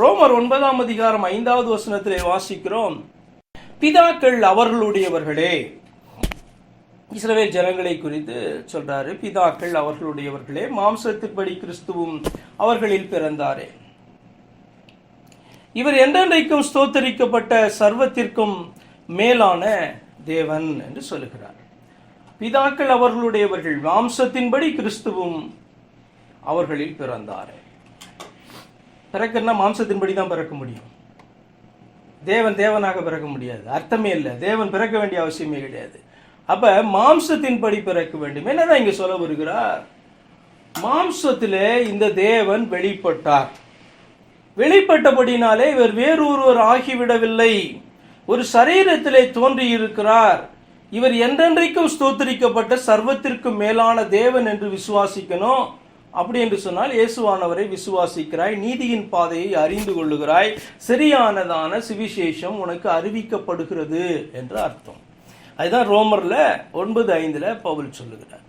ரோமர் ஒன்பதாம் அதிகாரம் ஐந்தாவது வசனத்திலே வாசிக்கிறோம். பிதாக்கள் அவர்களுடையவர்களே. இஸ்ரவேல் ஜனங்களை குறித்து சொல்றாரு பிதாக்கள் அவர்களுடையவர்களே மாம்சத்தின்படி கிறிஸ்துவும் அவர்களில் பிறந்தாரே. இவர் என்றென்றைக்கும் ஸ்தோத்தரிக்கப்பட்ட சர்வத்திற்கும் மேலான தேவன் என்று சொல்லுகிறார். பிதாக்கள் அவர்களுடையவர்கள் மாம்சத்தின்படி கிறிஸ்துவும் அவர்களில் பிறந்தாரே. பிறக்குன்னா மாம்சத்தின்படி தான் பிறக்க முடியும். தேவன் தேவனாக பிறக்க முடியாது. அர்த்தமே இல்லை. தேவன் பிறக்க வேண்டிய அவசியமே கிடையாது. அப்ப மாம்சத்தின்படி பிறக்க வேண்டும். என்னதான் இங்க சொல்ல வருகிறார்? மாம்சத்திலே இந்த தேவன் வெளிப்பட்டார். வெளிப்பட்டபடினாலே இவர் வேறொருவர் ஆகிவிடவில்லை. ஒரு சரீரத்திலே தோன்றியிருக்கிறார். இவர் என்றென்றைக்கும் ஸ்தோத்தரிக்கப்பட்ட சர்வத்திற்கும் மேலான தேவன் என்று விசுவாசிக்கணும். அப்படி என்று சொன்னால் இயேசுவானவரை விசுவாசிக்கிறாய் நீதியின் பாதையை அறிந்து கொள்ளுகிறாய் சரியானதான சுவிசேஷம் உனக்கு அறிவிக்கப்படுகிறது என்று அர்த்தம். அதுதான் ரோமர்ல ஒன்பது ஐந்துல பவுல் சொல்லுகிறார்.